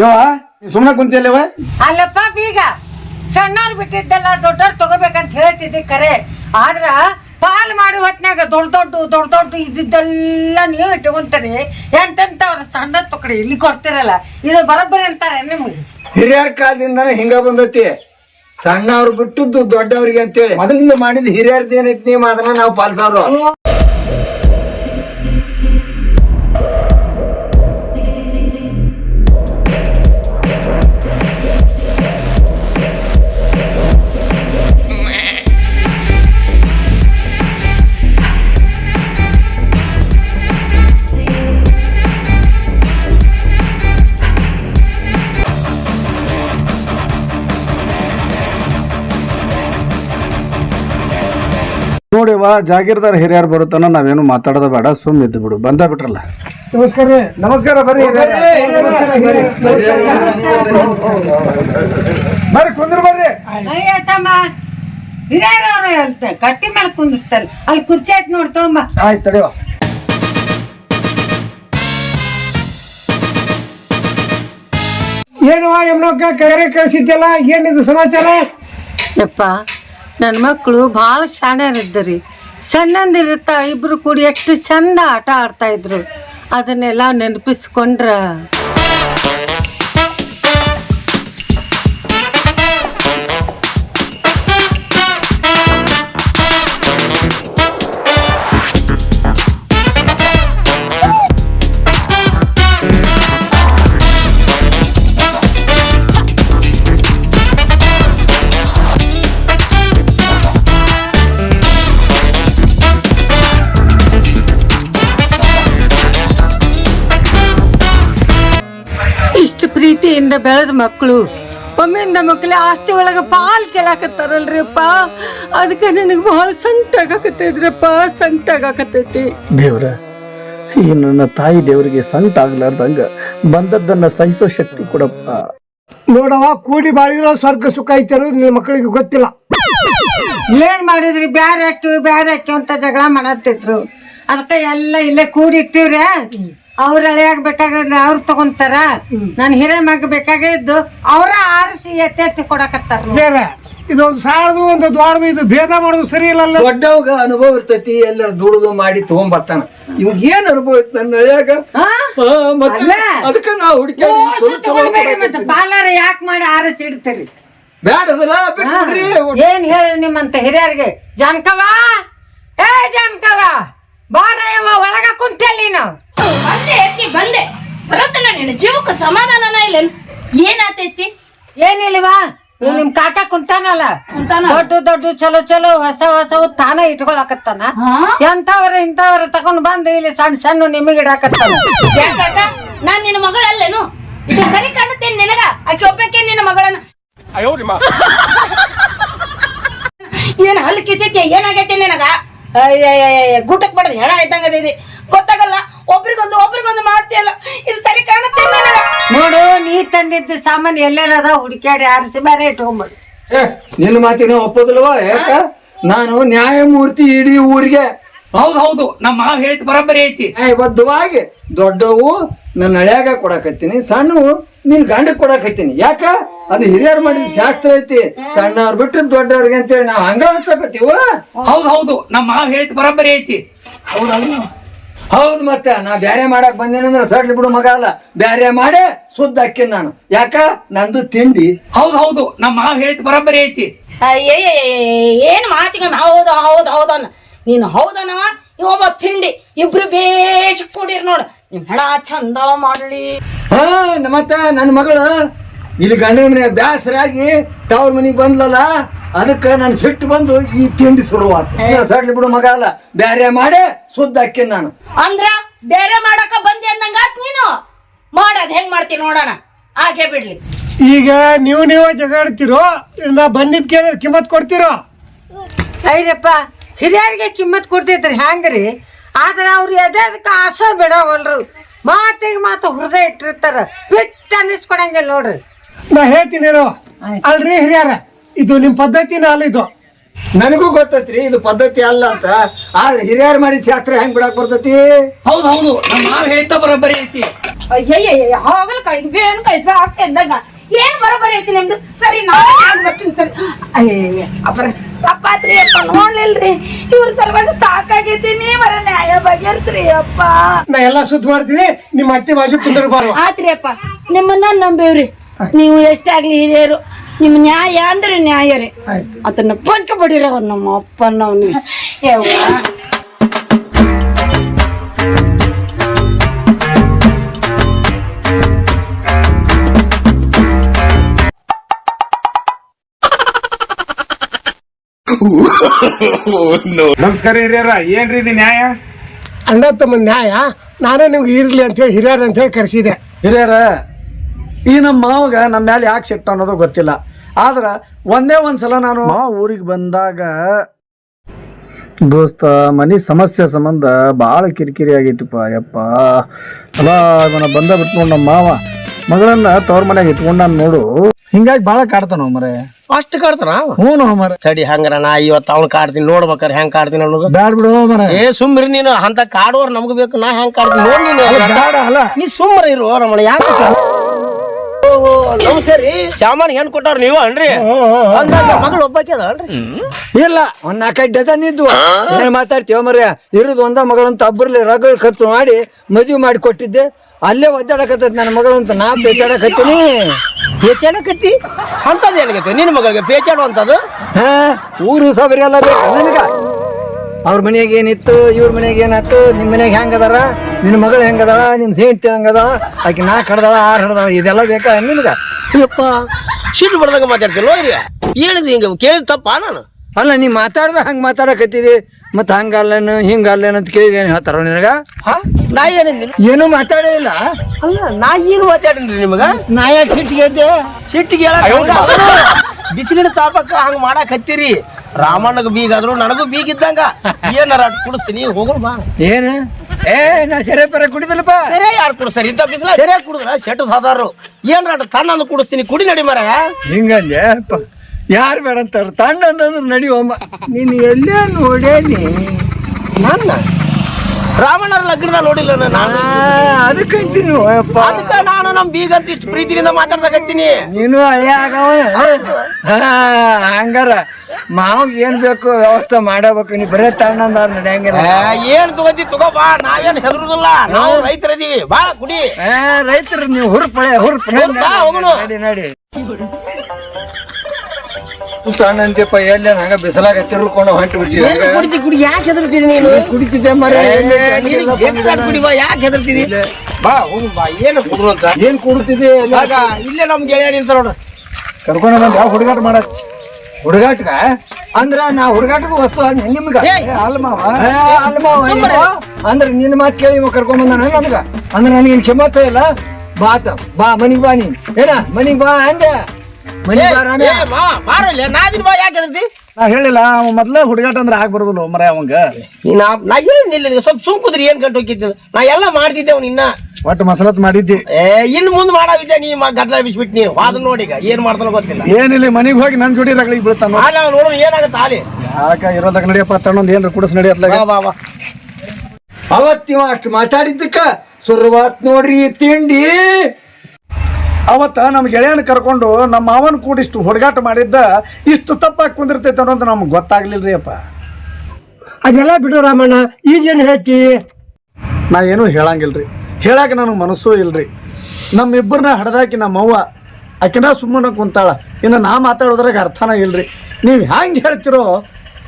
ಯವ್ವ ಸುಮ್ಮನೆ ಕುಂತಿಲ್ಲವ ಅಲ್ಲಪ್ಪ ಬೀಗ. ಸಣ್ಣವ್ರು ಬಿಟ್ಟಿದ್ದೆಲ್ಲ ದೊಡ್ಡವ್ರು ತಗೋಬೇಕಂತ ಹೇಳ್ತಿದ್ದೆ ಕರೆ. ಆದ್ರ ಪಾಲ್ ಮಾಡಿ ಹೊತ್ನ್ಯಾಗ ದೊಡ್ಡ ದೊಡ್ಡ ದೊಡ್ಡ ದೊಡ್ಡ ಇದ್ದಿದ್ದೆಲ್ಲ ನೀವು ಇಟ್ಕೊಂತಾರೆ. ಎಂತೆಂತ ಅವ್ರ ಸಣ್ಣ ತೊಕಡಿ ಇಲ್ಲಿ ಕೊಡ್ತಿರಲ್ಲ. ಇದು ಬರೋಬ್ಬರಿ ಅಂತಾರೆ ನಿಮ್ಗೆ. ಹಿರಿಯರ ಕಾಲದಿಂದಾನೆ ಹಿಂಗ ಬಂದೈತಿ. ಸಣ್ಣವ್ರು ಬಿಟ್ಟದ್ದು ದೊಡ್ಡವ್ರಿಗೆ ಅಂತೇಳಿ. ಮೊದಲಿಂದ ಮಾಡಿದ ಹಿರಿಯರ್ದೇನೈತಿ ಏನೈತಿ ನಿಯಮ ಅದನ್ನ ನಾವು ಪಾಲಿಸೋರು. ನೋಡಿವ ಜಾಗೀರ್ದಾರ್ ಹಿರಿಯರ್ ಬರುತ್ತಾನ ನಾವೇನು ಮಾತಾಡೋದ ಬೇಡ ಸುಮ್ ಇದ್ದು ಬಿಡು. ಬಂದ ಬಿಟ್ರಲ್ಲ. ನಮಸ್ಕಾರ ರೀ. ನಮಸ್ಕಾರ ಬರ್ರಿ ಬರ್ರಿ ಕುಂದ್ರ ಬರ್ರಿ. ಅಯ್ಯತಮ್ಮ ಹಿರಿಯರವ್ರು ಹೇಳ್ತೆ ಕಟ್ಟಿ ಮೇಲೆ ಕುಂದಿಸ್ತಾರೆ ಅಲ್ಲಿ ಕುರ್ಚಿ ಆಯ್ತು ನೋಡಿ ತಗೊಂಬ. ಆಯ್ತು ತಡೆಯುವ ಏನು ಯಮ್ನಕ್ಕ ಕರೆ ಕಳಿಸಿದ್ದೆಲ್ಲ ಏನಿದು ಸಮಾಚಾರ? ಯಪ್ಪ ನನ್ನ ಮಕ್ಕಳು ಭಾಳ ಶಾಣ್ಯರಿದ್ದರಿ ಸಣ್ಣಂದಿರುತ್ತ ಇಬ್ರು ಕೂಡಿ ಎಷ್ಟು ಚಂದ ಆಟ ಆಡ್ತಾ ಇದ್ರು. ಅದನ್ನೆಲ್ಲ ನೆನಪಿಸ್ಕೊಂಡ್ರ ಬೆಳೆದ ಮಕ್ಕಳು. ಒಮ್ಮಿಂದ ಮಕ್ಕಳೇ ಆಸ್ತಿ ಒಳಗೆ ಪಾಲ್ ಕೇಳಾಕತ್ತಾರಲ್ರಿಪ್ಪ ಅದಕ್ಕೆ ನನಗೆ ಬಹಳ ಸಂಕಟ ಆಗಾಕತ್ತೈದ್ರಪ್ಪ ಸಂಕಟ ಆಗಾಕತ್ತೈತಿ ದೇವ್ರ ಈ ನನ್ನ ತಾಯಿ ದೇವರಿಗೆ ಸಂಕಟ ಆಗ್ಲಾರ್ದಂಗ ಬಂದದ್ದನ್ನ ಸಹಿಸೋ ಶಕ್ತಿ ಕೊಡಪ್ಪ. ನೋಡವ ಕೂಡಿ ಬಾಳಿದ್ರ ಸ್ವರ್ಗ ಸುಖ ಐತೆ ಅನ್ನೋದು ನಿನ್ನ ಮಕ್ಕಳಿಗೆ ಗೊತ್ತಿಲ್ಲ. ಏನ್ ಮಾಡಿದ್ರಿ? ಬ್ಯಾರೆ ಹಾಕ್ತಿವಿ ಬ್ಯಾರೆ ಹಾಕ್ತಿವಿ ಅಂತ ಜಗಳ ಮಾಡತ್ತಿದ್ರು. ಅದಕ್ಕೆ ಎಲ್ಲ ಇಲ್ಲೇ ಕೂಡಿಟ್ಟಿವ್ರೆ. ಅವ್ರ ಹಳೆಯಾಗ ಬೇಕಾಗಿದ್ರೆ ಅವ್ರು ತಗೊಂತಾರ? ನನ್ ಹಿರೇ ಮಗ ಬೇಕಾಗಿದ್ದು ಅವ್ರ ಆರಿಸಿ ಎತ್ತೆತ್ತಿ ಕೊಡಕತ್ತಾರ ಬೇರೆ ಇದೊಂದು ಸಾಳದು ಒಂದು ದೊಡ್ಡದು ಇದು ಭೇದ ಮಾಡೋದು ಸರಿ ಇಲ್ಲ ದೊಡ್ಡವಾಗ ಅನುಭವ ಇರ್ತೈತಿ ಎಲ್ಲರ ದುಡಿದು ಮಾಡಿ ತಗೊಂಡ್ ಬರ್ತಾನ ಇವಾಗ ಏನ್ ಅನುಭವ ಇತ್ತು ನನ್ನ ಹಳ್ಯಾಗ? ಆ, ಮತ್ತೆ. ಅದಕ್ಕ ನಾವು ಹುಡುಕಿ ಪಾಲಾರ ಯಾಕೆ ಮಾಡಿ ಆರಿಸಿ ಇಡ್ತೀರಿ? ಬೇಡದಲ್ಲ ಬಿಟ್ಬಿಡ್ರಿ. ಏನ್ ಹೇಳಿ ನಿಮ್ಮಂತ ಹಿರಿಯರಿಗೆ? ಜಾನ್ಕವಾ? ಏ ಜಾನ್ಕವ! ಬಾರಯ್ಯವ ಒಳಗ ಕುಂತೇಳಿ ನೀನು. ಬಂದೆ ಎತ್ತಿ ಬಂದೆ. ಬರುತ್ತಲ್ಲ ನಿನ್ನ ಜೀವಕ್ಕೆ ಸಮಾಧಾನನ ಇಲ್ಲ ಏನಾತೈತಿ? ಏನಿಲ್ವಾ? ನಿಮ್ ಕಾಕ ಕುಂತಾನಲ್ಲ. ಕುಂತಾನ. ದೊಡ್ಡ ದೊಡ್ಡ ಚಲೋ ಚಲೋ ಹೊಸ ಹೊಸವು ತಾನ ಇಟ್ಕೊಳಕತ್ತಾನ. ಎಂತವ್ರ ಇಂತವ್ರ ತಗೊಂಡ್ ಬಂದು ಇಲ್ಲಿ ಸಣ್ಣ ಸಣ್ಣ ನಿಮಗೆ ಇಡಾಕತ್ತಾನ. ಯಾಕಾಕ ನಾನ್ ನಿನ್ನ ಮಗಳಲ್ಲೇನು? ಇದು ಸರಿ ಕಾಣುತ್ತೇನೆ ನಿನಗ? ಆಕೆ ಒಬ್ಬಕ್ಕೆ ನಿನ್ನ ಮಗಳನ್ನ? ಏನ್ ಹಲ್ಲು ಕಿಚ್ಚೈತಿ ಏನಾಗೈತಿ ನಿನಗ? ಅಯ್ಯಯ್ಯಯ್ಯ, ಗೂಟಕ್ ಮಾಡಿದ ಹೆಣ ಆಯ್ತಂಗ ಇದೆ. ಗೊತ್ತಾಗಲ್ಲ ಒಬ್ರಿಗೊಂದು ಒಬ್ರಿಗೊಂದು ಮಾಡ್ತೀಯಲ್ಲ. ಇದು ಸರಿ ಕಾಣುತ್ತೆ ನೋಡು ನೀ ತಂದಿದ್ದ ಸಾಮಾನು ಎಲ್ಲೆಲ್ಲದ? ಹುಡುಕ್ಯಾಡಿ ಆರಿಸಿ ಬೇರೆ ಇಟ್ಕೊಂಡ್ಬಿಡು ಏ, ನಿನ್ನ ಮಾತಿನ ಒಪ್ಪೋದಿಲ್ವಾ? ಯಾಕ? ನಾನು ನ್ಯಾಯಮೂರ್ತಿ ಇಡೀ ಊರಿಗೆ. ಹೌದು ಹೌದು. ನಮ್ಮ ಮಾವ ಹೇಳಿದ್ ಬರೋಬ್ಬರಿ ಐತಿ. ಬದ್ಧವಾಗಿ ದೊಡ್ಡವು ನನ್ನ ಹಳ್ಯಾಗ ಕೊಡಕತ್ತೀನಿ ಸಣ್ಣವು ನಿನ್ ಗಂಡ ಕೊಡಕತ್ತೀನಿ ಯಾಕ? ಅದು ಹಿರಿಯರ್ ಮಾಡಿದ ಶಾಸ್ತ್ರ ಐತಿ. ಸಣ್ಣವ್ರು ಬಿಟ್ಟು ದೊಡ್ಡವ್ರಿಗೆ ಅಂತೇಳಿ ನಾವ್ ಹಂಗ ಹಚ್ಚಕತ್ತೀವ ಹೌದು ಹೌದು. ನಮ್ಮ ಮಾವ ಹೇಳಿದ್ ಬರೋಬ್ಬರಿ ಐತಿ. ಹೌದು ಮತ್ತೆ ನಾ ಬ್ಯಾರೆ ಮಾಡಕ್ ಬಂದೇನಂದ್ರ ಸಡ್ಲಿ ಬಿಡು ಮಗ ಅಲ್ಲ. ಬ್ಯಾರೆ ಮಾಡಿ ಸುದ್ದ ಹಾಕಿನ್ ನಾನು. ಯಾಕ? ನಂದು ತಿಂಡಿ. ಹೌದು ಹೌದು. ನಮ್ಮ ಮಾವ ಹೇಳಿದ್ ಬರೋಬ್ಬರಿ ಐತಿ. ಏನ್ ಮಾತಿಗೆ ಹೌದು ಹೌದು ಹೌದನ್ನ ನೀನು ಹೌದನ ಇವೊಬ್ಬ ತಿಂಡಿ. ಇಬ್ರು ಬೇಷ್ ಕೂಡಿರ್ ನೋಡು. ನಿಮ್ ಹೆಣ ಚಂದ ಮಾಡ್ಲಿ. ಹಾ ನಮ್ಮತ್ತ ನನ್ನ ಮಗಳು ಇಲ್ಲಿ ಗಂಡನ ಮನೆ ಬ್ಯಾಸರಾಗಿ ತವ್ರ ಮನೆಗೆ ಬಂದ್ಲಲ್ಲ ಅದಕ್ಕ ನಾನು ಸಿಟ್ಟು ಬಂದು ಈ ತಿಂಡಿ ಶುರುವಾತ. ಸಡ್ಲಿ ಬಿಡು ಮಗ ಅಲ್ಲ ಬ್ಯಾರೆ ಮಾಡಿ ಸುದ್ದ ಅಕ್ಕಿನ ನಾನು. ಅಂದ್ರ ಬೇರೆ ಮಾಡಕ ಬಂದಿ ಅಂದಂಗ ನೀನು? ಮಾಡೋದ್ ಹೆಂಗ್ ಮಾಡ್ತೀನಿ ನೋಡೋಣ. ಹಾಗೆ ಬಿಡ್ಲಿ. ಈಗ ನೀವು ನೀವು ಜಗಾಡ್ತಿರೋ ನಾ ಬಂದಿದ್ಕೆ ಕಿಮ್ಮತ್ ಕೊಡ್ತಿರೋ? ಐರಪ್ಪ ಹಿರಿಯರಿಗೆ ಕಿಮ್ಮತ್ ಕೊಡ್ತೈತ್ರಿ ಹ್ಯಾಂಗ್ರಿ? ಆದ್ರ ಅವ್ರು ಎದಕ್ಕೆ ಆಸೆ ಬಿಡವಲ್ರು. ಮಾತಿಗೆ ಮಾತು ಹೃದಯ ಇಟ್ಟಿರ್ತಾರ. ಬಿಟ್ಟು ಅನ್ನಿಸ್ಕೊಡಂಗಿಲ್ಲ ನೋಡ್ರಿ. ನಾ ಹೇಳ್ತೀನಿ ಅಲ್ರಿ ಹಿರಿಯರ ಇದು ನಿಮ್ ಪದ್ಧತಿನ ಅಲ್ಲ ಇದು. ನನಗೂ ಗೊತ್ತೈತ್ರಿ ಇದು ಪದ್ಧತಿ ಅಲ್ಲ ಅಂತ. ಆದ್ರೆ ಹಿರಿಯರ್ ಮಾಡಿದ ಜಾತ್ರೆ ಹೆಂಗ್ ಬಿಡಕ್ ಬರ್ತೈತಿ? ಹೌದು ಹೌದು ನಮ್ಮ ಮಾವ ಹೇಳಿದ್ದ ಬರೋಬ್ಬರಿ ಐತಿ. ಅಯ್ಯಯ್ಯ ಹೋಗಲ್ಲ ಕೈ ಬೇನ್ ಕೈ ಸಾಕ್ತೆ ಅಂದಾಗ ಏನ್ ಬರೋಬ್ಬರಿ ಐತಿ ನಿಮ್ದು? ಸರಿ ನಾವು ಬರ್ತೀನಿ ಸರಿ. ಅಯ್ಯಯ್ಯ ಅಪ್ಪರ ತಪ್ಪಾತ್ರಿ ಅಪ್ಪ ನೋಡ್ಲಿಲ್ರಿ ಇವ್ರ ಸಲುವಾಗಿ ಸಾಕಾಗೈತಿ ನೀವರ ನ್ಯಾಯ ಬಗೆರ್ತ್ರಿ ಅಪ್ಪ. ನಾ ಎಲ್ಲಾ ಸುದ್ದಿ ಮಾಡ್ತೀನಿ ನಿಮ್ಮ ಅತ್ತೆ ಬಾಜು ಕುಂದ್ರ ಬಾರ. ಆತ್ರಿ ಅಪ್ಪ ನಿಮ್ಮನ್ನ ನಂಬೇವ್ರಿ. ನೀವು ಎಷ್ಟಾಗ್ಲಿ ಹಿರಿಯರು ನಿಮ್ಮ ನ್ಯಾಯ ಅಂದ್ರೆ ನ್ಯಾಯ ರೀ. ಆಯ್ತು. ಅದನ್ನ ಪಂಚ ಬಿಡಿರ ನಮ್ಮ ಅಪ್ಪನವ್ನಿ ಯವ್ವ. ನಮಸ್ಕಾರ ಹಿರಿಯರ ಏನ್ರಿ ಇದು ನ್ಯಾಯ? ಅಣ್ಣ ತಮ್ಮ ನ್ಯಾಯ ನಾನೇ ನಿಮ್ಗೆ ಇರ್ಲಿ ಅಂತ ಹೇಳಿ ಅಂತೇಳಿ ಅಂತ ಹೇಳಿ ಕರೆಸಿದೆ. ಹಿರಿಯರ ಈ ನಮ್ಮ ಮಾವಗ ನಮ್ಮ ಮೇಲೆ ಯಾಕೆ ಸಿಟ್ಟು ಅನ್ನೋದು ಗೊತ್ತಿಲ್ಲ. ಆದ್ರೆ ಒಂದೇ ಒಂದ್ಸಲ ನಾನು ಮಾವ ಊರಿಗೆ ಬಂದಾಗ ದೋಸ್ತ ಮನಿ ಸಮಸ್ಯೆ ಸಂಬಂಧ ಭಾಳ ಕಿರಿಕಿರಿ ಆಗೈತಿಪ್ಪ ಯಪ್ಪ. ಅಲ್ಲ ಇವನ ಬಂದ ಬಿಟ್ಟು ನೋಡು ನಮ್ಮ ಮಾವ. ಮಗಳನ್ನ ತವ್ರ ಮನೆಗೆ ಇಟ್ಕೊಂಡ ನೋಡು. ಹಿಂಗಾಗಿ ಬಾಳ ಕಾಡ್ತಾನ ಮರೆ. ಅಷ್ಟು ಕಾಡ್ತಾನ? ಹ್ಞೂ ಮರ. ಸಡಿ ಹಂಗಾರ ನಾ ಇವತ್ತು ಅವ್ನು ಕಾಡ್ತೀನಿ ನೋಡ್ಬೇಕಾರೆ ಹೆಂಗ್ ಕಾಡ್ತೀನಿ ಅನ್ನೋದು. ಬ್ಯಾಡ್ ಬಿಡು ಮರ. ಏ ಸುಮ್ರಿ ನೀನು ಅಂತ ಕಾಡುವರ್ ನಮ್ಗ್ ಬೇಕು ನಾ ಹೆಂಗ್ ಕಾಡ್ತೀನಿ ನೋಡಿ ನೀನು. ಸುಮ್ರ ಅಲ್ಲ. ನೀ ಸುಮ್ಮನೆ ಇರು ರಮಣ ಯಾಕೆ ನಮಸ್ಕಾರ ರೀ. ಸಾಮಾನ್ ಏನ್ ಕೊಟ್ಟಾರ ನೀವು ಅನ್ರಿ? ಮಗಳು ಒಬ್ಬಾಕಿ ಅದ ಅನ್ರಿ. ಇಲ್ಲ ಒಂದ್ ನಾಲ್ಕೈದು ಡಜನ್ ಇದ್ವು. ಏನ್ ಮಾತಾಡ್ತೀವ ಮರ್ಯ ಇರೋದು ಒಂದ ಮಗಳಂತ ಅಬ್ಬರ್ಲಿ ರಗಳು ಖರ್ಚು ಮಾಡಿ ಮದುವೆ ಮಾಡಿ ಕೊಟ್ಟಿದ್ದೆ. ಅಲ್ಲೇ ಒದ್ದಾಡಕತ್ತೈತಿ ನನ್ನ ಮಗಳಂತ ನಾ ಪೇಚಾಡಕತ್ತೀನಿ. ಪೇಚಾಡಕತ್ತಿ? ಅಂತದ್ ಏನಾಗೈತೆ? ನಿನ್ನ ಮಗಳಿಗೆ ಪೇಚಾಡುವಂತದ್ದು? ಅಂತದು ಹಾ ಊರು ಸಬರಿ ಎಲ್ಲ ಬೇಕು. ನನಗ? ಅವ್ರ ಮನೆಯಾಗ ಏನಿತ್ತು ಇವ್ರ ಮನೆಯಾಗ ಏನಾಯ್ತು ನಿಮ್ಮ ಮನೆಯಾಗ ಹೆಂಗೆ ಅದಾರ ನಿನ್ನ ಮಗಳು ಹೆಂಗೆ ಅದಾಳ ನಿನ್ನ ಸೇಂಟಿ ಹೆಂಗೆ ಅದಾಳ ಆಕೆ ನಾಲ್ಕು ಹಡ್ದಾಳ ಆರು ಹಡ್ದಾಳ ಇದೆಲ್ಲ ಬೇಕಾ ನಿನ್ಗ? ಇಲ್ಲಪ್ಪ ಸಿಟ್ಟು ಬರ್ದಂಗ ಮಾತಾಡ್ತಿಲ್ಲ ರೀ ಏನಿದೆ ಹಿಂಗೆ ಕೇಳಿದ ತಪ್ಪ ನಾನು? ಅಲ್ಲ ನೀ ಮಾತಾಡ್ದ ಹಂಗೆ ಮಾತಾಡಕತ್ತಿದಿ ಮತ್ತೆ ಹಿಂಗ ಅಲ್ಲೇನು ಅಂತ ಕೇಳಿ ಏನು ಹೇಳ್ತಾರ ನಿನಗ? ಹಾ? ನಾ ಏನಿಲ್ಲ ಏನೂ ಮಾತಾಡೇ ಇಲ್ಲ. ಅಲ್ಲ ನಾ ಏನು ಮಾತಾಡಿನ್ರಿ ನಿಮಗ? ನಾ ಯಾಕೆ ಸಿಟ್ಟಿಗೆ ಸಿಟ್ಟಿಗೆ ಬಿಸಿಲಿನ ತಾಪಕ್ಕ ಹಂಗ ಮಾಡಕ್ ಹತ್ತೀರಿ ರಾಮಣ್ಣಗ ಬೀಗ ಆದ್ರು ನನಗೂ ಬೀಗ ಇದ್ದಂಗ ಏನಾರ ಅಟ್ ಕುಡಿಸ್ತೀನಿ ಹೋಗೋಣ ಬಾ. ಏನು? ಏ ನಾ ಸೆರೆ ಪರ ಕುಡಿದಲ್ಲಪ್ಪ. ಸರಿ ಯಾರು ಕುಡಿಸ್ತಾರೆ ಇಂಥ ಬಿಸಿಲ? ಸೆರೆ ಕುಡಿದ್ರ ಶೆಟ್ಟು ಸಾದಾರು ಏನ್ರ ಅಟ್ ತಣ್ಣಂದು ಕುಡಿಸ್ತೀನಿ ಕುಡಿ ನಡಿ ಮರ ಹಿಂಗಂದೆ ಯಾರ್ ಬೇಡ ಅಂತಾರ? ಅಂತಂದ್ರೆ ನಡಿಯಮ್ಮ ನೀನು ಎಲ್ಲೇ ನೋಡೇನಿ. ನನ್ನ? ರಾಮಣ್ಣರ ಲಗ್ನದ ನೋಡಿಲ್ಲ ನಾನು. ಅದಕ್ಕೆ ಅಪ್ಪ ಅದಕ್ಕೆ ನಾನು ನಮ್ ಬೀಗ ಅಂತ ಇಷ್ಟು ಪ್ರೀತಿಯಿಂದ ಮಾತಾಡ್ತಾಕತ್ತೀನಿ ನೀನು ಹಳೆ ಆಗವ ಹಾ. ಹಂಗಾರ ಮಾವ್ ಏನ್ ಬೇಕು ವ್ಯವಸ್ಥೆ ಮಾಡಬೇಕು ನೀ ಬರೇ ತಣ್ಣಂದಾರ ನಡೆಯಂಗಿಲ್ಲ ಏನ್ ತಗೋತಿ ತಗೋ ಬಾ ನಾವೇನ್ ಹೆದರುದಿಲ್ಲ. ನಾವು ರೈತರಿದೀವಿ. ಬಾ ಕುಡಿ ಆ, ರೈತರು ನೀವು ಹುರ್ಪಳೆ ಹುರ್ಪಳೆ ನಡಿ ನಡಿ. ತಣ್ಣಂತಿಪ್ಪ ಎಲ್ಲೇ ಹಂಗ ಬಿಸಿಲಾಗ ತಿರ್ಕೊಂಡು ಹೊಂಟು ಬಿಟ್ಟಿದ್ದೆ ಕುಡಿತಿ ಕುಡಿ ಯಾಕೆ ಹೆದರ್ತೀನಿ ನೀನು? ಕುಡಿತಿದ್ದೆ ಮರ ನಿನಗ್ ಬೇಕಾದ್ ಕುಡಿ ಬಾ ಯಾಕೆ ಹೆದರ್ತಿದಿ ಬಾ ಹೋಗು ಬಾ ಏನು ಕುಡು ಅಂತ? ಏನ್ ಕುಡಿತಿದ್ದೆ ಇಲ್ಲೇ ನಮ್ಮ ಗೆಳೆಯ ನಿಂತ ನೋಡ್ರ ಕರ್ಕೊಂಡು ಬಂದು ಯಾವ ಹುಡುಗಾಟ ಮಾಡಕ್? ಹುಡುಗಾಟ್ಗ ಅಂದ್ರ ನಾ ಹುಡುಗಾಟದ ವಸ್ತು ನಿಮ್ಗ? ಅಂದ್ರ ನಿನ್ನ ಮಾತು ಕೇಳಿ ಇವ ಕರ್ಕೊಂಡ್ ಬಂದಾನ ಅಂದ್ರೆ? ಅಂದ್ರ ನನಗೇನ್ ಕ್ಷಮತೆ ಇಲ್ಲ? ಬಾತ ಬಾ ಮನಿಗ್ ಬಾ ನೀನ್. ಏನ ಮನಿಗ್ ಬಾ ಅಂದೆ? ಮನಿಗ್ ಬಾ ರಾಮ್ಯ ಏ, ಮಾ ಮಾರಲ್ಲ ನಾದಿನ ಬಾ ಯಾಕೆ ಹೆದರ್ತಿ? ನಾ ಹೇಳಿಲ್ಲ ಅವ ಮೊದ್ಲ ಹುಡುಗಾಟ ಅಂದ್ರೆ ಆಗ್ ಬರೋದಿಲ್ಲ ಮರ ಅವಂಗ. ನಾ ನಾ ಹೇಳಿದ್ನಿಲ್ಲ ಸ್ವಲ್ಪ ಸುಂಕುದ್ರಿ ಏನ್ ಗಂಟು ಹೋಗಿದ್ದ ನಾ ಎಲ್ಲ ಮಾಡ್ತಿದ್ದೆ ಅವ್ನು ಇನ್ನ. ಒಟ್ಟು ಮಸಲತ್ ಮಾಡಿದ್ದೆ. ಏ ಇನ್ ಮುಂದ್ ಮಾಡಾವಿದ್ದೆ ನೀ ಗದ್ದಲ ಗದ್ಲ ಬಿಸ್ಬಿಟ್ ನೀ ವಾದ ನೋಡಿ ಈಗ ಏನ್ ಮಾಡ್ತಾನೋ ಗೊತ್ತಿಲ್ಲ. ಏನಿಲ್ಲ ಮನೆಗೆ ಹೋಗಿ ನನ್ನ ಜೋಡಿ ರಗಳಿಗೆ ಬೀಳ್ತಾನ ಆಗ ನೋಡು ಏನಾಗತ್ತ ಆಲಿ ಯಾಕ ಇರೋದಾಗ ನಡಿಯಪ್ಪ ತಣ್ಣೊಂದ್ ಏನ್ರ ಕುಡಿಸ್ ನಡಿಯತ್ಲಾಗ? ಬಾ ಬಾ ಅವತ್ತಿವ ಅಷ್ಟು ಮಾತಾಡಿದ್ದಕ್ಕ ಶುರುವಾತ್ ನೋಡ್ರಿ ತಿಂಡಿ. ಅವತ್ತ ನಮ್ಮ ಗೆಳೆಯನ ಕರ್ಕೊಂಡು ನಮ್ಮ ಮಾವನ ಕೂಡ ಇಷ್ಟು ಹುಡುಗಾಟ ಮಾಡಿದ್ದ ಇಷ್ಟು ತಪ್ಪಾಗಿ ಕುಂದಿರ್ತೈತೆ ಅನ್ನೋದು ನಮ್ಗೆ ರೀ ಅಪ್ಪ ಅದೆಲ್ಲ ಬಿಡು ರಾಮಣ್ಣ ಈಗೇನು ಹೇಳ್ತಿ? ನಾ ಏನೂ ಹೇಳಂಗಿಲ್ರಿ. ಹೇಳಾಕ ನನಗೆ ಮನಸ್ಸೂ ಇಲ್ರಿ. ನಮ್ಮಿಬ್ಬರನ್ನ ಹಡ್ದಾಕಿ ನಮ್ಮ ಅವ್ವ ಆಕಿನ ಸುಮ್ಮನೆ ಕುಂತಾಳ. ಇನ್ನು ನಾ ಮಾತಾಡೋದ್ರಾಗ ಅರ್ಥನ ಇಲ್ರಿ. ನೀವು ಹ್ಯಾಂಗೆ ಹೇಳ್ತಿರೋ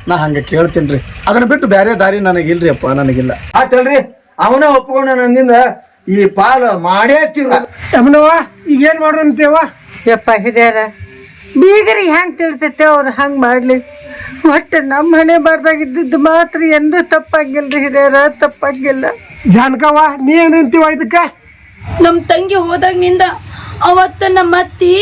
ನಾ ಹಂಗೆ ಕೇಳ್ತೀನಿ ರೀ ಅದನ್ನ ಬಿಟ್ಟು ಬೇರೆ ದಾರಿ ನನಗಿಲ್ರಿ ಅಪ್ಪ ನನಗಿಲ್ಲ ಆತಲ್ರಿ ಅವನೇ ಒಪ್ಕೊಂಡ ನಂದಿಂದ ಈ ಪಾಲ ಮಾಡೇ ತಿರು ಈಗ ಈಗೇನ್ ಮಾಡೋಣ ಅಂತೇವ ಯಪ್ಪ ಹಿರಿಯರ ಬೀಗರಿಗೆ ಹೆಂಗ್ ತಿಳ್ತೈತೆ ಅವ್ರು ಹಂಗ್ ಮಾಡ್ಲಿ? ಒಟ್ಟು ನಮ್ಮ ಮನೆ ಬಾರ್ದಾಗಿದ್ದು ಮಾತ್ರ ಎಂದೂ ತಪ್ಪಾಗಿಲ್ರಿ ಹಿರಿಯರ ತಪ್ಪಾಗಿಲ್ಲ. ಜಾನಕವ್ವ ನೀ ಏನಂತೀವ ಇದಕ್ಕ? ನಮ್ ತಂಗಿ ಹೋದಾಗಿನಿಂದ ಅವತ್ತ ನಮ್ಮ ಅತ್ತಿ.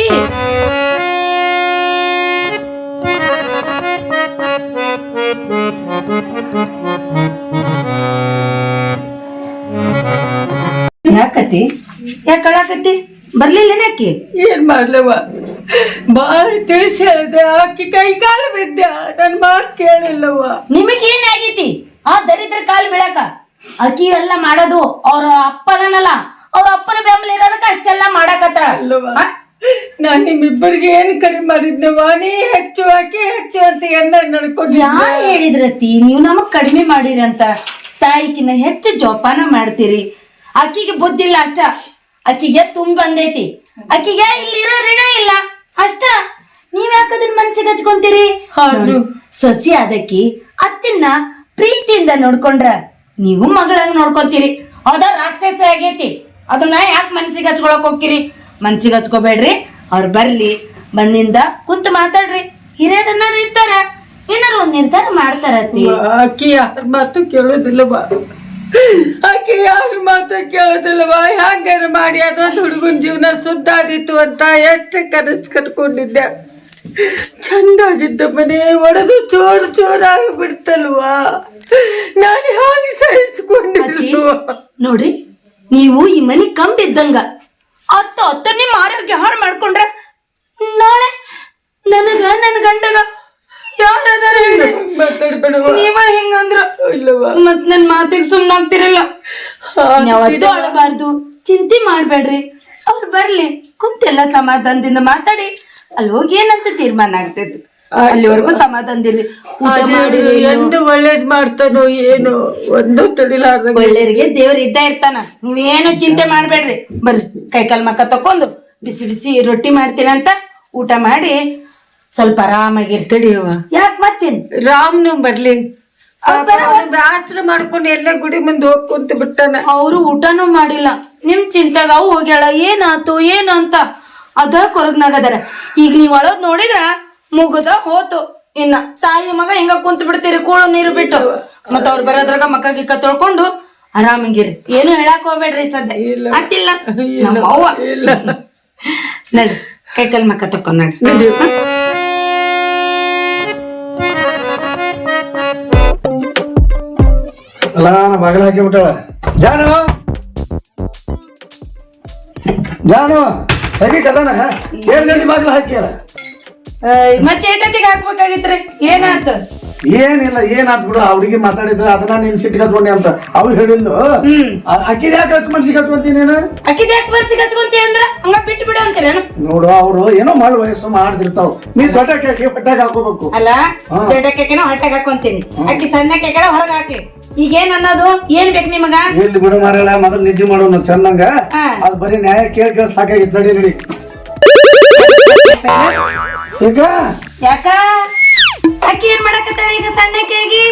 ಯಾಕತಿ? ಯಾಕೆ ಕಳಾಕತಿ ಬರ್ಲಿಲ್ಲ ಆಕಿ? ಏನ್ ಮಾಡ್ಲವ ಬಾಳ ತಿಳಿಸಿ ಹೇಳಿದೆ. ಆಕಿ ಕೈ ಕಾಲು ಬಿದ್ದ. ನನ್ ಮಾತು ಕೇಳಿಲ್ಲವ ನಿಮಗೆ ಏನ್ ಆಗೈತಿ? ಆ ದರಿದ್ರ ಕಾಲು ಬೀಳಕ. ಅಕ್ಕಿ ಎಲ್ಲ ಮಾಡೋದು ಅವ್ರ ಅಪ್ಪದನಲ್ಲ ಅವ್ರ ಅಪ್ಪನ ಬೆಂಬಲ ಇರೋದಕ್ಕೆ ಅಷ್ಟೆಲ್ಲ ಮಾಡಕತ್ತಾಳ. ಹ? ನಾನ್ ನಿಮ್ಮಿಬ್ಬರಿಗೆ ಏನ್ ಕಡಿಮೆ ಮಾಡಿದ್ನವ ನೀ ಹೆಚ್ಚು ಆಕಿ ಹೆಚ್ಚು ಅಂತ ಎಂದ ನಡ್ಕೊಂಡು ಯಾ ಹೇಳಿದ್ರತಿ ನೀವು ನಮಗ್ ಕಡಿಮೆ ಮಾಡಿರಿ ಅಂತ. ತಾಯಿಕಿನ ಹೆಚ್ಚು ಜೋಪಾನ ಮಾಡ್ತೀರಿ. ಆಕಿಗೆ ಬುದ್ಧಿ ಇಲ್ಲ ಅಷ್ಟ. ಅಕ್ಕಿಗೆ ತುಂಬ ಬಂದೈತಿ. ಅಕ್ಕಿಗೆ ಇಲ್ಲಿರೋ ಋಣ ಇಲ್ಲ. ಅಷ್ಟ. ನೀವ್ ಯಾಕದನ್ ಮನ್ಸಿಗೆ ಹಚ್ಕೊಂತೀರಿ? ಸಸಿ ಅದಕ್ಕಿ ಅತ್ತಿನ ಪ್ರೀತಿಯಿಂದ ನೋಡ್ಕೊಂಡ್ರ ನೀವು ಮಗಳಂಗ್ ನೋಡ್ಕೊತೀರಿ. ಅದ ರಾಕ್ಷಸ ಆಗೈತಿ. ಅದನ್ನ ಯಾಕೆ ಮನ್ಸಿಗೆ ಹಚ್ಕೊಳಕ್ ಹೋಗ್ತೀರಿ? ಮನ್ಸಿಗೆ ಹಚ್ಕೋಬೇಡ್ರಿ. ಅವ್ರು ಬರ್ಲಿ. ಬಂದಿಂದ ಕುಂತ ಮಾತಾಡ್ರಿ. ಹಿರಿಯರನ್ನಾರು ಇರ್ತಾರ. ಏನಾರು ಒಂದ್ ನಿರ್ಧಾರ ಮಾಡ್ತಾರ ಅಕ್ಕಿ ಯಾರ ಮಾತು ಕೇಳೋದಿಲ್ಲವ ಆಕಿ ಯಾರ ಮಾತು ಕೇಳೋದಿಲ್ಲವ ಹ್ಯಾಂಗಾರ ಮಾಡಿ? ಅದೊಂದು ಹುಡುಗನ ಜೀವನ ಸುದ್ದಾದಿತ್ತು ಅಂತ ಎಷ್ಟು ಕನಸು ಕಟ್ಕೊಂಡಿದ್ದೆ. ಚಂದಾಗಿದ್ದ ಮನೆ, ಒಡೆದು ಚೋರ್ ಚೋರಾಗಿ ಬಿಡ್ತಲ್ವಾ? ನಾನು ಹಾಗೆ ಸಹಿಸ್ಕೊಂಡಿಲ್ವ? ನೋಡ್ರಿ ನೀವು ಈ ಮನೆ ಕಂಬಿದ್ದಂಗ. ಅತ್ತ ಅತ್ತ ನಿಮ್ ಆರೋಗ್ಯ ಹಾಳು ಮಾಡ್ಕೊಂಡ್ರೆ ನಾಳೆ ನನಗ, ನನ್ನ ಗಂಡಗ ಯಾರದಾರ ನೀವ ಹಿಂಗಂದ್ರ ಇಲ್ಲವ ಮತ್ ನನ್ ಮಾತಿಗೆ ಸುಮ್ನಾಗ್ತಿರಲ್ಲ ಯಾವತ್ತೂ ಅಳಬಾರ್ದು. ಚಿಂತೆ ಮಾಡ್ಬೇಡ್ರಿ. ಅವ್ರು ಬರ್ಲಿ. ಕುಂತೆಲ್ಲ ಸಮಾಧಾನದಿಂದ ಮಾತಾಡಿ. ಅಲ್ಲಿ ಹೋಗಿ ಏನಂತ ತೀರ್ಮಾನ ಆಗ್ತೈತಿ. ಅಲ್ಲಿವರೆಗೂ ಸಮಾಧಾನದಿರ್ರಿ ಊಟ ಮಾಡಿರಿ ಎಂದು ಒಳ್ಳೇದ್ ಮಾಡ್ತಾನೋ ಏನು ಒಂದು ತಿಳಿಲಾರ್ದ ಒಳ್ಳೆಯರಿಗೆ ದೇವ್ರ ಇದ್ದ ಇರ್ತಾನ. ನೀವೇನು ಚಿಂತೆ ಮಾಡ್ಬೇಡ್ರಿ. ಬರ್ರಿ. ಕೈಕಾಲ್ ಮಕ್ಕ ತಕೊಂಡು ಬಿಸಿ ಬಿಸಿ ರೊಟ್ಟಿ ಮಾಡ್ತೀನಂತ ಊಟ ಮಾಡಿ ಸ್ವಲ್ಪ ಆರಾಮಾಗಿರ್ತಡಿ ತಡಿಯವ ಯಾಕೆ ಮತ್ತೇನ್? ರಾಮ್ನು ಬರ್ಲಿ. ಬ್ರಾಸ್ತ್ರ ಮಾಡ್ಕೊಂಡು ಎಲ್ಲ ಗುಡಿ ಮುಂದೆ ಹೋಗ್ ಕುಂತ ಬಿಟ್ಟಾನ. ಅವರು ಊಟನೂ ಮಾಡಿಲ್ಲ. ನಿಮ್ ಚಿಂತಾಗ ಅವು ಹೋಗ್ಯಾಳ. ಏನಾತು ಏನು ಅಂತ. ಅದ ಕೊರಗ್ನಾಗದಾರ ಈಗ ನೀವ್ ಒಳಗ್ ನೋಡಿದ್ರ ಮುಗದ ಹೋತು. ಇನ್ನ ತಾಯಿ ಮಗ ಹಿಂಗ ಕುಂತ ಬಿಡ್ತೀರಿ ಕೂಳು ನೀರು ಬಿಟ್ಟು. ಮತ್ತ ಅವ್ರು ಬರೋದ್ರಾಗ ಮಕ್ಕ ಗಿಕ್ಕ ತೊಳ್ಕೊಂಡು ಆರಾಮಾಗಿರಿ. ಏನು ಹೇಳಕ್ ಹೋಗ್ಬೇಡ್ರಿ ಸದ್ಯ. ಅತ್ತಿಲ್ಲ. ನಮ್ಮ ಅವ್ವ ನಡಿ ಕೈಕಲ್ ಮಕ್ಕ ತಕೊಂಡ್ ನಡ್ರಿ. ಅಲ್ಲ ನಾ ಬಾಗಿಲ ಹಾಕಿ ಬಿಟ್ಟಾಳ ಜಾನು! ಜಾನು ಹಾಕಿ ಕದನ ಏನ್ ಗಂಟೆ ಬಾಗಿಲ ಹಾಕಿಯಲ್ಲ? ಮತ್ತೆ ಏಟತ್ತಿಗೆ ಹಾಕ್ಬೇಕಾಗಿತ್ರಿ? ಏನಾತ ಏನಿಲ್ಲ ಏನಾತ್ ಬಿಡು ಆ ಹುಡುಗಿ ಮಾತಾಡಿದ್ರ ಅದನ್ನ ನೀನ್ ಸಿಟ್ಟು ಹಚ್ಕೊಂಡೆ ಅಂತ ಅವ್ ಹೇಳಿದ್ದು ಅಕ್ಕಿದ ಯಾಕೆ ಹತ್ತು ಮನ್ಸಿಗೆ ಹಚ್ಕೊಂತೀನಿ ನೀನು? ಅಕ್ಕಿದ ಯಾಕೆ ಮನ್ಸಿಗೆ ಹಚ್ಕೊಂತಿ ಅಂದ್ರ? ಹಂಗ ಬಿಟ್ಟು ಬಿಡು ಅಂತೀರೇನು? ನೋಡು ಅವ್ರು ಏನೋ ಮಾಡು ವಯಸ್ಸು ಮಾಡ್ತಿರ್ತಾವ. ನೀ ದೊಡ್ಡ ಕೇಕೆ ಹೊಟ್ಟಾಗ ಹಾಕೋಬೇಕು. ಅಲ್ಲ ದೊಡ್ಡ ಕೇಕಿನ ಹೊಟ್ಟೆಗೆ ಹಾಕೊಂತೀನಿ. ಅಕ್ಕಿ ಸಣ್ಣ ಕೇಕನ ಹೊರಗೆ ಹಾಕ್ಲಿ. ಈಗ ಏನ್ ಅನ್ನೋದು? ಏನ್ ಬೇಕು ನಿಮಗ? ಇಲ್ಲಿ ಬಿಡು ಮಾರಲ್ಲ ಮೊದಲು ನಿದ್ದೆ ಮಾಡೋಣ ಹಾ. ಅದ್ ಬರೀ ನ್ಯಾಯ ಕೇಳಿ ಕೇಳ ಸಾಕಾಗಿತ್ತು ನಡಿ ನಡಿ. ಈಗ? ಯಾಕ? ಅಕ್ಕಿ ಏನ್ ಮಾಡಕತ್ತಾಳ ಈಗ ಸಣ್ಣ ಕೇಗಿ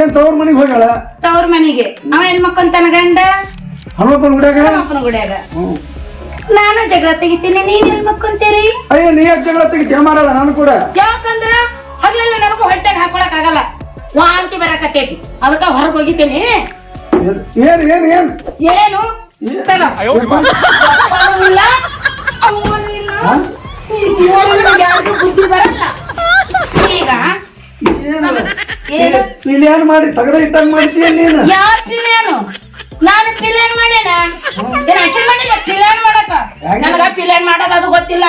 ಏನ್ ತವ್ರ ಮನೆಗೆ ಹೋಗ್ಯಾಳ? ತವ್ರ ಮನೆಗೆ. ಅವ ಏನ್ ಮಕ್ಕಂತಾನ ಗಂಡ? ಹನುಮಪ್ಪನ ಗುಡಿಯಾಗ? ಅಪ್ಪನ ಗುಡಿಯಾಗ. ನಾನು ಜಗಳ ತೆಗಿತೀನಿ ನೀನ್ ಏನ್ ಮಕ್ಕೊಂತೀರಿ? ಅಯ್ಯೋ ನೀ ಯಾಕೆ ಜಗಳ ತೆಗಿತೀಯ ಮಾರಲ್ಲ ನಾನು ಕೂಡ. ಯಾಕಂದ್ರ ಹಗಲೆಲ್ಲ ನನಗೂ ಹೊಟ್ಟೆಗೆ ಹಾಕೊಳಕ್ ಆಗಲ್ಲ. ವಾಂತಿ ಬರಕತ್ತೈತಿ. ಅದಕ್ಕ ಹೊರಗೆ ಹೋಗಿದ್ದೇನೆ. ಏನ್ ಏನ್ ಏನ್? ಏನು? ತಗೋ. ಅಪ್ಪನೂ ಇಲ್ಲ ಅಮ್ಮನೂ ಇಲ್ಲ ಮೂರರಿಂದ ಯಾರಿಗೂ ಬುದ್ಧಿ ಬರಲ್ಲ. ಈಗ ಏನು? ಏನ್? ಮಾಡಿ ತಗದ ಇಟ್ಟಂಗ್ ಮಾಡ್ತೀಯ ನೀನು? ಪಿಲ್ಯಾನು? ನಾನು ಪಿಲ್ಯಾನ್ ಮಾಡ್ಯಾನ? ಏನ್ ಅಕ್ಕಿ ಮಾಡಿಲ್ಲ ಪಿಲ್ಯಾನ್ ಮಾಡಕ? ನನಗ ಪಿಲ್ಯಾನ್ ಮಾಡೋದು ಅದು ಗೊತ್ತಿಲ್ಲ.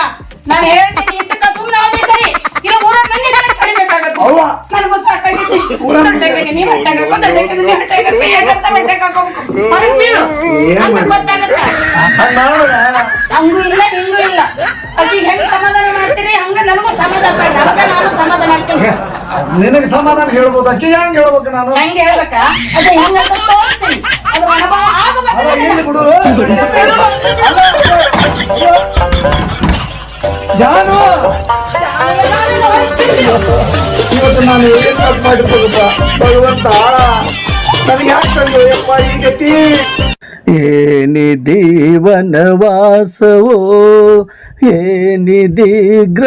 ನಾನು ಹೇಳ್ತೀನಿ ಸುಮ್ಮನೆ ಹೋದೆ ಸರಿ. ಇಲ್ಲ ಊರ ಮಂದಿ ನನಗೆ ಕರಿಬೇಕಾಗತ್ತೆ ಅವ್ವ. ನನಗೂ ಊರ ಮಂದಿ- ಹೊಟ್ಟೆಗೆ ಹೊಟ್ಟೆಗೆ ಹೊಟ್ಟೆಗೆ ಹೊಟ್ಟೆಗೆ ಬೀಳು. ಅಂತ ಗೊತ್ತಾಗತ್ತ. ಹಂಗೂ ಇಲ್ಲ ಹಿಂಗೂ ಇಲ್ಲ. ಹೆಂಗ್ ಸಮಾಧಾನ ಮಾಡ್ತೀರಿ? ಹಂಗ ನನಗೂ ಸಮಾಧಾನ ಅವಾಗ ನಾನು ಸಮಾಧಾನ ಆಗ್ತೀನಿ. ನಿನಗೆ ಸಮಾಧಾನ ಹೇಳ್ಬೋದು. ಅಕ್ಕಿ ಹೆಂಗ್ ಹೇಳ್ಬೇಕು ನಾನು? ಹೆಂಗ್ ಹೇಳ್ಬೇಕ? ಅದೇ ತೋರಿಸ್ತೀನಿ. ಅದು ಅನುಭವ ಆಗ್ಬೇಕು ಬಿಡು. ನಾನು ಏನ್ ತಪ್ಪು ಮಾಡಿರ್ಬೋದಪ್ಪ ಭಗವಂತ, ನನಗೆ ಯಾಕೆ ತಂದು? ಯಪ್ಪ ಈ ಗತಿ ಏನಿ ದೀವನ ವಾಸವೋ, ಏನಿ ದಿಗ್ರಚಾರವೋ,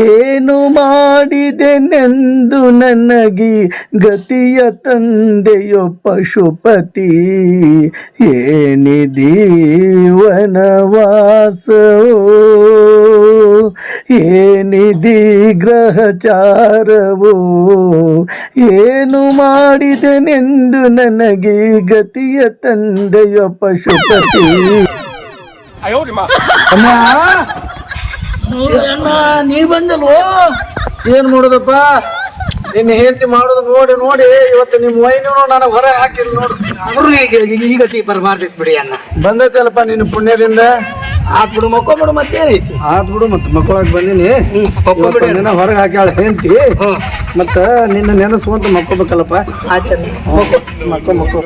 ಏನು ಮಾಡಿದೆನೆಂದು ನನಗಿ ಗತಿಯ ತಂದೆಯೋ ಪಶುಪತಿ ಏನಿದಿ ವನವಾಸವೋ ಏನಿದಿ ಗ್ರಹಚಾರವು ಏನು ಮಾಡಿದನೆಂದು ನನಗೆ ಗತಿಯ ತಂದೆಯ ಪಶುಪತಿ? ನೀ ಬಂದಲ್ವೋ? ಏನ್ ಮಾಡೋದಪ್ಪ? ನಿನ್ನ ಹೆಂಡತಿ ಮಾಡೋದು ನೋಡಿ ನೋಡಿ ಇವತ್ತು ನಿಮ್ಮ ವೈನು ನನಗೆ ಹೊರ ಹಾಕಿಲ್ಲ ನೋಡಿ. ಆದ್ರೂ ಈಗ ಈಗ- ಈಗ ಟೀ ಬರಬಾರ್ದಿತ್ತು ಬಿಡಿ ಅಣ್ಣ. ಬಂದೈತಲ್ಲಪ್ಪ ನಿನ್ನ ಪುಣ್ಯದಿಂದ? ಆತ್ ಬಿಡು ಮಕ್ಕೊಂಬಿಡು ಮತ್ತೇನೈತಿ ಆತ್ ಬಿಡು ಮತ್ತೆ ಮಕ್ಕಳಾಗ ಬಂದಿನಿ. ನಿನ್ನ ಹೊರಗೆ ಹಾಕ್ಯಾಳ ಹೆಂಡತಿ. ಮತ್ತ ನಿನ್ನ ನೆನೆಸುವಂತ ಮಕ್ಕೋಬೇಕಲ್ಲಪ್ಪ. ಮಕ್ಕೋ ಮಕ್ಕೋ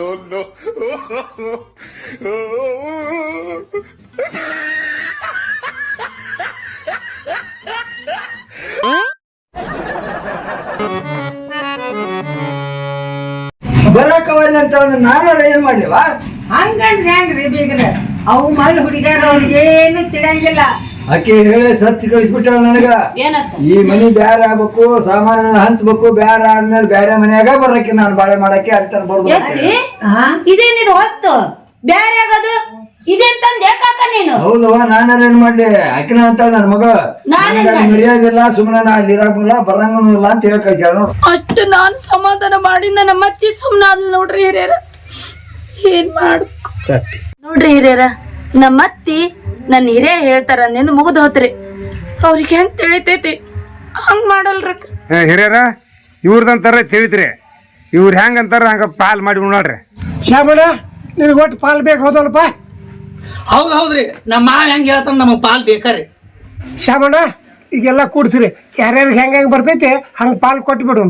ಬರಕವಲ್ಲ ಅಂತ ಅಂದ್ರೆ ನಾನಾರ ಏನ್ ಮಾಡ್ಲಿವಾ? ಹಂಗಂದ್ರೆ ಹೆಂಗ್ರಿ ಬೀಗ್ರ? ಅವು ಮಲ್ ಹುಡುಗ್ಯಾರ ಅವ್ರಿಗೆ ಏನು ತಿಳಿಯಂಗಿಲ್ಲ. ಆಕೆ ಹೇಳಿ ಸತ್ತಿ ಕಳಿಸ್ಬಿಟ್ಟಾಳ ನನಗ. ಏನಂತ ಈ ಮನಿ ಬ್ಯಾರೆ ಆಗ್ಬೇಕು ಸಾಮಾನ ಹಂಚ್ಬೇಕು ಬ್ಯಾರ ಆದ್ಮೇಲೆ ಬ್ಯಾರೆ ಮನ್ಯಾಗ ಬರಕ್ಕೆ ನಾನು ಬಾಳೆ ಮಾಡಕ್ಕೆ ಅಲ್ಲಿ ಬರ್ದು. ಎತ್ತಿ? ಇದೇನಿದು ವಸ್ತು ಬ್ಯಾರೆ ಆಗೋದು? ಇದೇನ್ ತಂದ್ ನೀನು? ಹೌದವ್ವ ನಾನಾರ ಏನ್ ಮಾಡ್ಲಿ? ಆಕಿನ ಅಂತಾಳ ನನ್ನ ಮಗ ನಾನೇನ್ ನನಗ ಅಲ್ಲಿ ಮರ್ಯಾದಿಲ್ಲ ಸುಮ್ಮನೆ ನಾ ಅಲ್ಲಿ ಇರಾಕಿಲ್ಲ ಬರಂಗನು ಇಲ್ಲ ಅಂತ ಹೇಳಿ ಕಳ್ಸ್ಯಾಳ ನೋಡು. ಅಷ್ಟು ನಾನ್ ಸಮಾಧಾನ ಮಾಡಿ ನನ್ನ ಮತ್ತೆ ಸುಮ್ನಾದ್ ನೋಡ್ರಿ ಹಿರಿಯರ. ಏನ್ ಮಾಡ್ಬೇಕು? ನೋಡ್ರಿ ಹಿರಿಯರ ನಮ್ಮ ಅತ್ತಿ ನನ್ನ ಹಿರಿಯ ಹೇಳ್ತಾರ ನಿಂದು ಮುಗಿದು ಹೋತ್ರಿ. ಅವ್ರಿಗೆ ಹೆಂಗ್ ತಿಳಿತೈತಿ? ಹಂಗ್ ಮಾಡಲ್ರ ಏ, ಹಿರಿಯರ ಇವ್ರದಂತಾರ ತಿಳಿತ್ರಿ. ಇವ್ರು ಹೆಂಗ್ ಅಂತಾರ ಹಂಗ ಪಾಲ್ ಮಾಡಿ ನೋಡ್ರಿ ಶ್ಯಾಮಣ್ಣ ನಿನಗೆ ಒಟ್ಟು ಪಾಲ್ ಬೇಕು ಹೌದಲ್ಲಪ್ಪ ಹೌದ್ ಹೌದ್ರಿ. ನಮ್ಮ ಮಾವ ಹೆಂಗ್ ಹೇಳ್ತಾನ ನಮಗ್ ಪಾಲ್ ಬೇಕಾರಿ. ಶ್ಯಾಮಣ್ಣ ಈಗೆಲ್ಲ ಕೂಡ್ಸಿರಿ. ಯಾರ್ಯಾರಿಗೆ ಹೆಂಗೆ ಹೆಂಗೆ ಬರ್ತೈತಿ ಹಂಗೆ ಪಾಲ್ ಕೊಟ್ಬಿಡು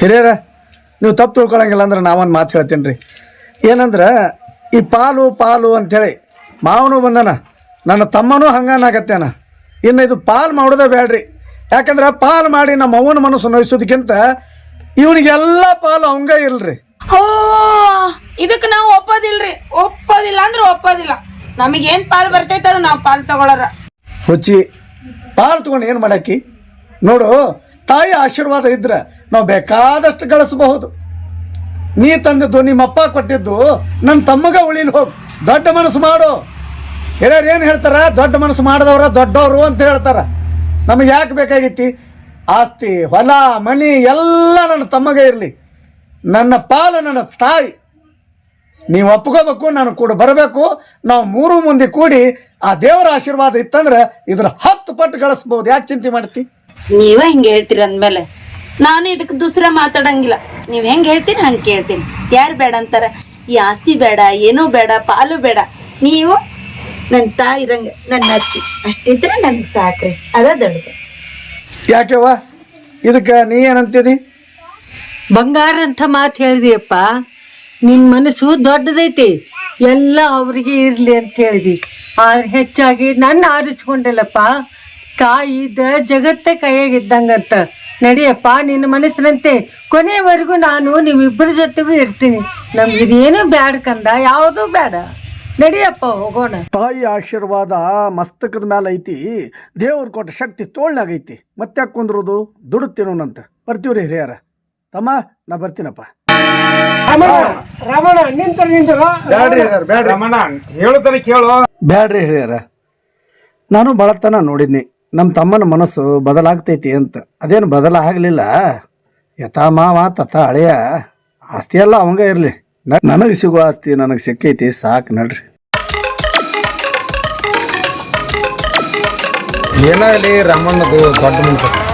ಹಿರಿಯರ ನೀವು ತಪ್ಪು ತಿಳ್ಕೊಳಂಗಿಲ್ಲ ಅಂದ್ರೆ ನಾವೊಂದು ಮಾತು ಹೇಳ್ತೀನಿ ರೀ ಏನಂದ್ರೆ ಈ ಪಾಲು ಪಾಲು ಅಂಥೇಳಿ ಮಾವನು ಬಂದನ ನನ್ನ ತಮ್ಮನೂ ಹಂಗನಾಗತ್ತೇನ? ಇನ್ನು ಇದು ಪಾಲು ಮಾಡೋದೇ ಬೇಡ್ರಿ ಯಾಕಂದ್ರೆ ಪಾಲು ಮಾಡಿ ನಮ್ಮ ಅವ್ವನ ಮನಸ್ಸು ನೋಯಿಸೋದಕ್ಕಿಂತ ಇವನಿಗೆಲ್ಲ ಪಾಲು ಅವಂಗ ಇಲ್ರಿ. ಓ ಇದಕ್ ನಾವು ಒಪ್ಪೋದಿಲ್ರಿ. ಒಪ್ಪೋದಿಲ್ಲ ಅಂದ್ರೆ ಒಪ್ಪೋದಿಲ್ಲ. ನಮಗೇನ್ ಪಾಲು ಬರ್ತೈತೆ ಅದು ನಾವು ಪಾಲು ತಗೊಳರ. ಹುಚ್ಚಿ ಪಾಲು ತಗೊಂಡು ಏನು ಮಾಡಾಕಿ? ನೋಡು ತಾಯಿ ಆಶೀರ್ವಾದ ಇದ್ರೆ ನಾವು ಬೇಕಾದಷ್ಟು ಗಳಿಸಬಹುದು. ನೀ ತಂದಿದ್ದು ನಿಮ್ಮಪ್ಪ ಕೊಟ್ಟಿದ್ದು ನನ್ನ ತಮ್ಮಗ ಉಳಿಲಿ ಹೋಗು. ದೊಡ್ಡ ಮನಸ್ಸು ಮಾಡು. ಹಿರಿಯರು ಏನು ಹೇಳ್ತಾರ? ದೊಡ್ಡ ಮನಸ್ಸು ಮಾಡಿದವ್ರ ದೊಡ್ಡವರು ಅಂತ ಹೇಳ್ತಾರ. ನಮಗೆ ಯಾಕೆ ಬೇಕಾಗಿತ್ತಿ? ಆಸ್ತಿ, ಹೊಲ, ಮನಿ, ಎಲ್ಲ ನನ್ನ ತಮ್ಮಗ ಇರಲಿ. ನನ್ನ ಪಾಲ, ನನ್ನ ತಾಯಿ. ನೀವು ಒಪ್ಕೋಬೇಕು, ನಾನು ಕೂಡ ಬರಬೇಕು. ನಾವು ಮೂರು ಮಂದಿ ಕೂಡಿ ಆ ದೇವರ ಆಶೀರ್ವಾದ ಇತ್ತಂದ್ರೆ ಇದ್ರ ಹತ್ತು ಪಟ್ಟು ಗಳಿಸ್ಬೋದು. ಯಾಕೆ ಚಿಂತೆ ಮಾಡ್ತಿ? ನೀವ ಹಿಂಗೆ ಹೇಳ್ತೀರ ಅಂದ್ಮೇಲೆ. ನಾನು ಇದಕ್ಕೆ ದೂಸರ ಮಾತಾಡಂಗಿಲ್ಲ. ನೀವು ಹೆಂಗೆ ಹೇಳ್ತೀನಿ ಹಂಗೆ ಕೇಳ್ತೀನಿ. ಯಾರು ಬೇಡ ಅಂತಾರ? ಈ ಆಸ್ತಿ ಬೇಡ ಏನೂ ಬೇಡ ಪಾಲು ಬೇಡ. ನೀವು ನನ್ನ ತಾಯಿ ಇರಂಗ ನನ್ನ ಅತ್ತಿ. ಅಷ್ಟಿದ್ರೆ ನನಗೆ ಸಾಕ್ರಿ. ಅದ ದೊಡ್ಡದು. ಯಾಕೆವ್ವ ಇದಕ್ಕೆ ನೀ ಏನಂತಿದಿ ಬಂಗಾರ ಅಂತ ಮಾತು ಹೇಳಿದಿಯಪ್ಪ. ನಿನ್ನ ಮನಸ್ಸು ದೊಡ್ಡದೈತಿ. ಎಲ್ಲ ಅವರಿಗೆ ಇರಲಿ ಅಂತ ಹೇಳಿದಿ. ಆ ಹೆಚ್ಚಾಗಿ ನನ್ನ ಆರಿಸ್ಕೊಂಡಲ್ಲಪ್ಪ. ತಾಯಿ ಇದ್ದ ಜಗತ್ತೇ ಕೈಯಾಗಿದ್ದಂಗಂತ ನಡಿಯಪ್ಪ ನಿನ್ನ ಮನಸ್ಸಿನಂತೆ. ಕೊನೆಯವರೆಗೂ ನಾನು ನಿಮ್ಮಿಬ್ಬರ ಜೊತೆಗೂ ಇರ್ತೀನಿ. ನಮ್ಗೆ ಇದೇನು ಬ್ಯಾಡ ಕಂದ ಯಾವುದೂ ಬೇಡ ನಡಿಯಪ್ಪ ಹೋಗೋಣ. ತಾಯಿ ಆಶೀರ್ವಾದ ಮಸ್ತಕದ ಮೇಲೆ ಐತಿ. ದೇವ್ರ ಕೊಟ್ಟ ಶಕ್ತಿ ತೋಳ್ನಾಗೈತಿ ಮತ್ತೆ ಕುಂದ್ರದು? ದುಡುತ್ತೀನೋನಂತ ಬರ್ತೀವ್ರಿ ಹಿರಿಯರ. ತಮ್ಮ ನಾ ಬರ್ತೀನಪ್ಪ. ರಮಣ ನಿಂತ ನಿಂತ ಬ್ಯಾಡ್ರಿ ಬ್ಯಾಡ್ರಿ. ರಮಣ ಹೇಳುತ್ತಾನೆ ಕೇಳು. ಬ್ಯಾಡ್ರಿ ಹಿರಿಯರ. ನಾನು ಬಳತನ ನೋಡಿದ್ನಿ. ನಮ್ಮ ತಮ್ಮನ ಮನಸ್ಸು ಬದಲಾಗ್ತೈತಿ ಅಂತ. ಅದೇನು ಬದಲಾಗಲಿಲ್ಲ. ಯಥಾ ಮಾವ, ತಥ ಹಳೆಯ ಆಸ್ತಿ ಎಲ್ಲ ಅವಂಗ ಇರಲಿ. ನನಗೆ ಸಿಗೋ ಆಸ್ತಿ ನನಗೆ ಸಿಕ್ಕೈತಿ, ಸಾಕು ನಡ್ರಿ. ಏನಾಗಲಿ ರಮಣ್ಣದು ದೊಡ್ಡ ಮನ್ಸ.